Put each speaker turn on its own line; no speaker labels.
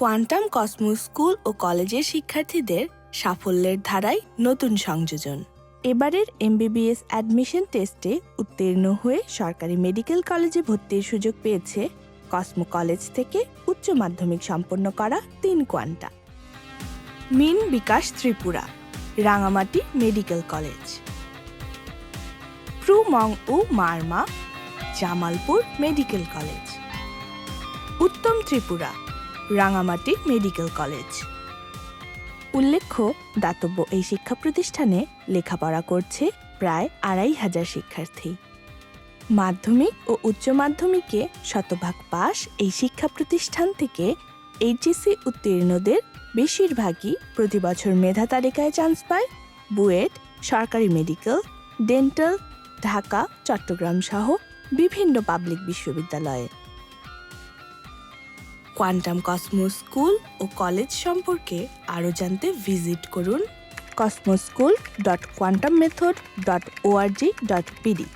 Quantum Cosmos school ও কলেজের শিক্ষার্থীদের সাফল্যের ধারায় নতুন সংযোজন। এবারের এমবিবিএস অ্যাডমিশন টেস্টে উত্তীর্ণ হয়ে সরকারি মেডিকেল কলেজে ভর্তির সুযোগ পেয়েছে কসমো কলেজ থেকে উচ্চ মাধ্যমিক সম্পন্ন করা তিন quanta. Min Bikash Tripura, Rangamati medical college. Pru Mong U Marma, Jamalpur medical college. Uttam Tripura Rangamati medical college. উল্লেখ্য, দাতব্য এই শিক্ষা প্রতিষ্ঠানে লেখাপড়া করছে প্রায় আড়াই হাজার শিক্ষার্থী। মাধ্যমিক ও উচ্চ মাধ্যমিকে শতভাগ পাস এই শিক্ষা প্রতিষ্ঠান থেকে এইচএসসি উত্তীর্ণদের বেশিরভাগই প্রতি বছর মেধা তালিকায় চান্স পায় বুয়েট, সরকারি মেডিকেল ডেন্টাল ঢাকা, চট্টগ্রাম সহ বিভিন্ন পাবলিক বিশ্ববিদ্যালয়ে। কোয়ান্টাম কসমো স্কুল ও কলেজ সম্পর্কে আরও জানতে ভিজিট করুন cosmo school dot quantum method dot ORG dot PD